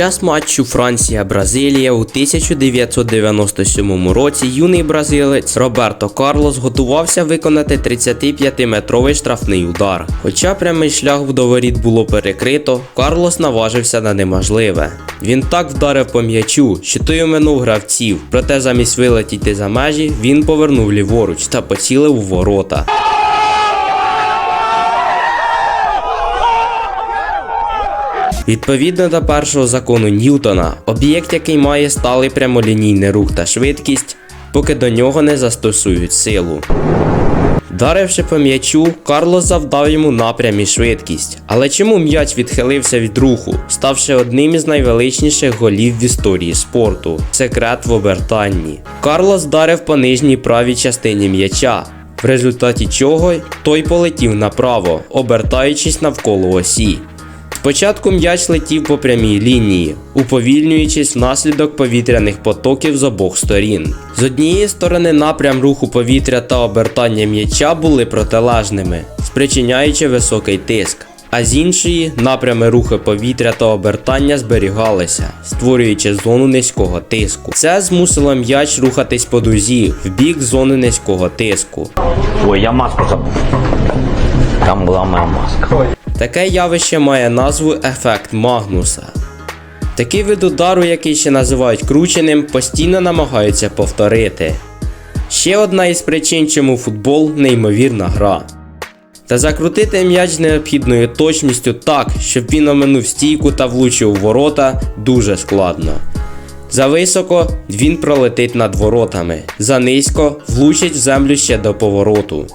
час матчу Франція-Бразилія у 1997 році юний бразилець Роберто Карлос готувався виконати 35-метровий штрафний удар. Хоча прямий шлях до воріт було перекрито, Карлос наважився на неможливе. Він так вдарив по м'ячу, що той оминув гравців, проте замість вилетіти за межі, він повернув ліворуч та поцілив у ворота. Відповідно до першого закону Ньютона, об'єкт, який має сталий прямолінійний рух та швидкість, поки до нього не застосують силу. Вдаривши по м'ячу, Карлос завдав йому напрям і швидкість. Але чому м'яч відхилився від руху, ставши одним із найвеличніших голів в історії спорту? Секрет в обертанні. Карлос вдарив по нижній правій частині м'яча, в результаті чого той полетів направо, обертаючись навколо осі. Спочатку м'яч летів по прямій лінії, уповільнюючись внаслідок повітряних потоків з обох сторін. З однієї сторони напрям руху повітря та обертання м'яча були протилежними, спричиняючи високий тиск. А з іншої напрями руху повітря та обертання зберігалися, створюючи зону низького тиску. Це змусило м'яч рухатись по дузі в бік зони низького тиску. Ой, я маску забув. Там була моя маска. Таке явище має назву ефект Магнуса. Такий вид удару, який ще називають крученим, постійно намагаються повторити. Ще одна із причин, чому футбол неймовірна гра. Та закрутити м'яч необхідною точністю так, щоб він оминув стійку та влучив у ворота, дуже складно. За високо він пролетить над воротами, за низько влучить в землю ще до повороту.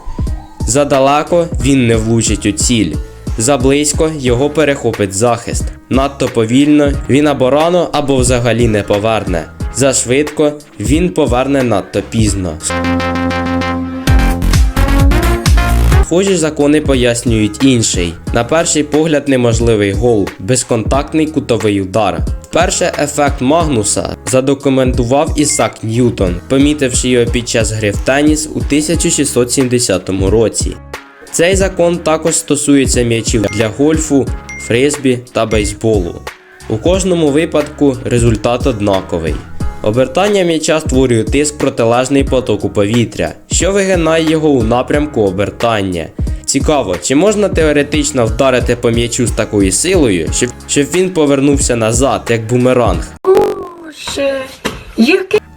Задалеко він не влучить у ціль. Заблизько його перехопить захист. Надто повільно він або рано, або взагалі не поверне. Зашвидко він поверне надто пізно. Схожі закони пояснюють інший. На перший погляд неможливий гол, безконтактний кутовий удар. Вперше ефект Магнуса задокументував Ісак Ньютон, помітивши його під час гри в теніс у 1670 році. Цей закон також стосується м'ячів для гольфу, фризбі та бейсболу. У кожному випадку результат однаковий. Обертання м'яча створює тиск протилежний потоку повітря, що вигинає його у напрямку обертання. Цікаво, чи можна теоретично вдарити по м'ячу з такою силою, щоб, щоб він повернувся назад, як бумеранг?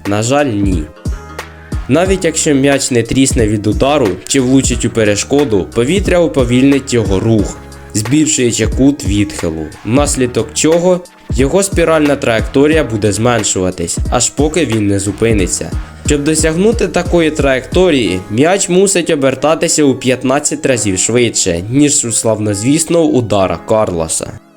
На жаль, ні. Навіть якщо м'яч не трісне від удару чи влучить у перешкоду, повітря уповільнить його рух, збільшуючи кут відхилу, внаслідок чого його спіральна траєкторія буде зменшуватись, аж поки він не зупиниться. Щоб досягнути такої траєкторії, м'яч мусить обертатися у 15 разів швидше, ніж у славнозвісного удара Карлоса.